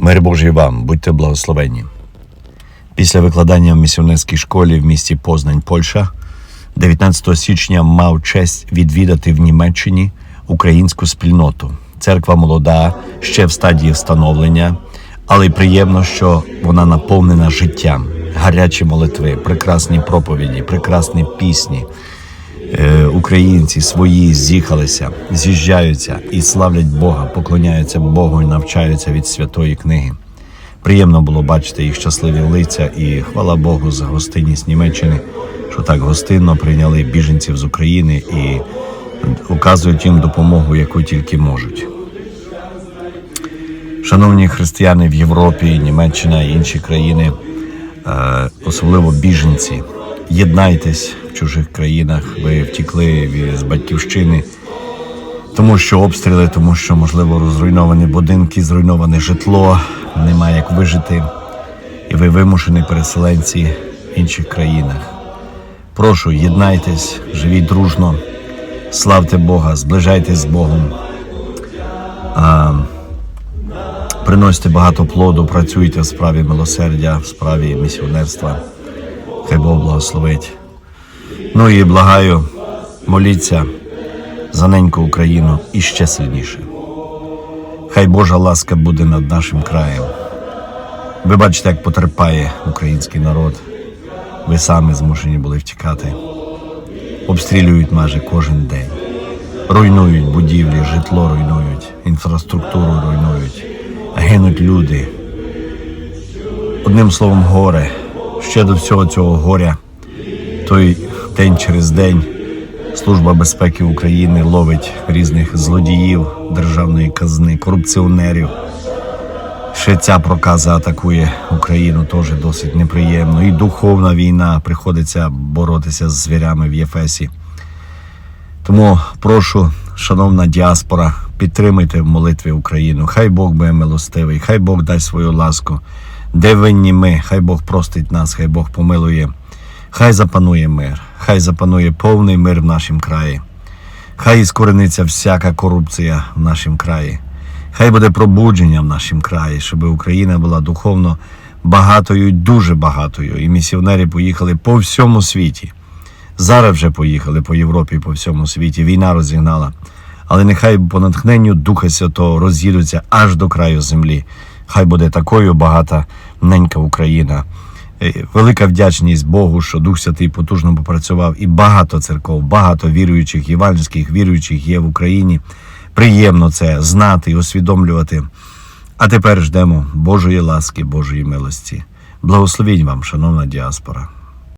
Мир Божий вам, будьте благословені. Після викладання в місіонерській школі в місті Познань, Польща, 19 січня мав честь відвідати в Німеччині українську спільноту. Церква молода, ще в стадії встановлення, але й приємно, що вона наповнена життям, гарячі молитви, прекрасні проповіді, прекрасні пісні. Е, Українці свої з'їхалися, з'їжджаються і славлять Бога, поклоняються Богу і навчаються від святої книги. Приємно було бачити їх щасливі лиця і хвала Богу за гостинність Німеччини, що так гостинно прийняли біженців з України і указують їм допомогу, яку тільки можуть. Шановні християни в Європі, Німеччина і інші країни, е, особливо біженці, єднайтесь чужих країнах. Ви втікли з батьківщини, тому що обстріли, тому що можливо розруйновані будинки, зруйноване житло, немає як вижити, і ви вимушені переселенці в інших країнах. Прошу, єднайтесь, живіть дружно, славте Бога, зближайтесь з Богом. А, приносьте багато плоду, працюйте в справі милосердя, в справі місіонерства. Хай Бог благословить. Ну і благаю, моліться за неньку Україну і ще сильніше. Хай Божа ласка буде над нашим краєм. Ви бачите, як потерпає український народ. Ви самі змушені були втікати. Обстрілюють майже кожен день. Руйнують будівлі, житло руйнують, інфраструктуру руйнують, гинуть люди. Одним словом, горе. Ще до всього цього горя, той день через день Служба безпеки України ловить різних злодіїв державної казни, корупціонерів. Ще ця проказа атакує Україну теж досить неприємно. І духовна війна приходиться боротися з звірями в Єфесі. Тому прошу, шановна діаспора, підтримайте в молитві Україну. Хай Бог буде милостивий, хай Бог дасть свою ласку. Де винні ми, хай Бог простить нас, хай Бог помилує. Хай запанує мир, хай запанує повний мир в нашому краї. Хай іскорениться всяка корупція в нашому краї. Хай буде пробудження в нашому краї, щоб Україна була духовно багатою, і дуже багатою. І місіонери поїхали по всьому світі. Зараз вже поїхали по Європі, по всьому світі. Війна розігнала. Але нехай по натхненню Духа Святого роз'їдуться аж до краю землі. Хай буде такою багата ненька Україна. Е, Велика вдячність Богу, що Дух Святий потужно попрацював, і багато церков, багато віруючих, євангельських віруючих є в Україні. Приємно це знати і усвідомлювати. А тепер ждемо Божої ласки, Божої милості. Благословінь вам, шановна діаспора.